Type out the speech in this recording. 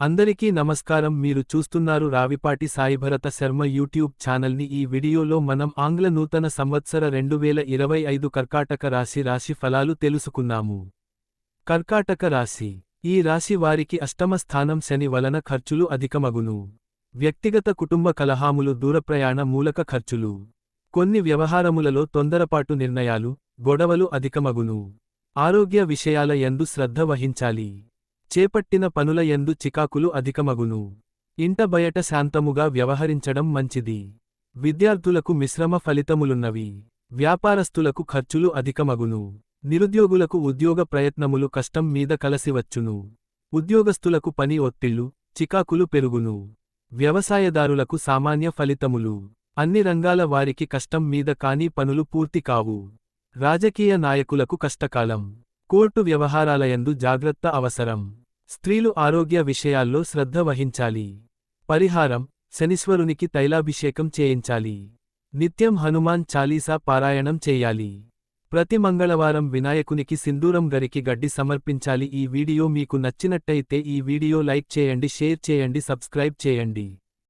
అందరికీ నమస్కారం. మీరు చూస్తున్నారు రావిపాటి సాయిభరత శర్మ యూట్యూబ్ ఛానల్ని. ఈ వీడియోలో మనం ఆంగ్ల నూతన సంవత్సర రెండు వేల ఇరవై ఐదు కర్కాటక రాశి రాశి ఫలాలు తెలుసుకున్నాము. కర్కాటక రాశి. ఈ రాశి వారికి అష్టమ స్థానం శని వలన ఖర్చులు అధికమగును. వ్యక్తిగత కుటుంబ కలహాములు దూరప్రయాణ మూలక ఖర్చులు. కొన్ని వ్యవహారములలో తొందరపాటు నిర్ణయాలు గొడవలు అధికమగును. ఆరోగ్య విషయాల యందు శ్రద్ధ వహించాలి. చేపట్టిన పనుల యందు చికాకులు అధికమగును. ఇంట బయట శాంతముగా వ్యవహరించడం మంచిది. విద్యార్థులకు మిశ్రమ ఫలితములున్నవి. వ్యాపారస్తులకు ఖర్చులు అధికమగును. నిరుద్యోగులకు ఉద్యోగ ప్రయత్నములు కష్టం మీద కలసివచ్చును. ఉద్యోగస్తులకు పని ఒత్తిళ్ళు చికాకులు పెరుగును. వ్యవసాయదారులకు సామాన్య ఫలితములు. అన్ని రంగాల వారికి కష్టం మీద కానీ పనులు పూర్తి కావు. రాజకీయ నాయకులకు కష్టకాలం. కోర్టు వ్యవహారాలయందు జాగ్రత్త అవసరం. స్త్రీలు ఆరోగ్య విషయాల్లో శ్రద్ధ వహించాలి. పరిహారం శనీశ్వరునికి తైలాభిషేకం చేయించాలి. నిత్యం హనుమాన్ చాలీసా పారాయణం చేయాలి. ప్రతి మంగళవారం వినాయకునికి సింధూరం గరికి గడ్డి సమర్పించాలి. ఈ వీడియో మీకు నచ్చినట్టయితే ఈ వీడియో లైక్ చేయండి షేర్ చేయండి సబ్స్క్రైబ్ చేయండి.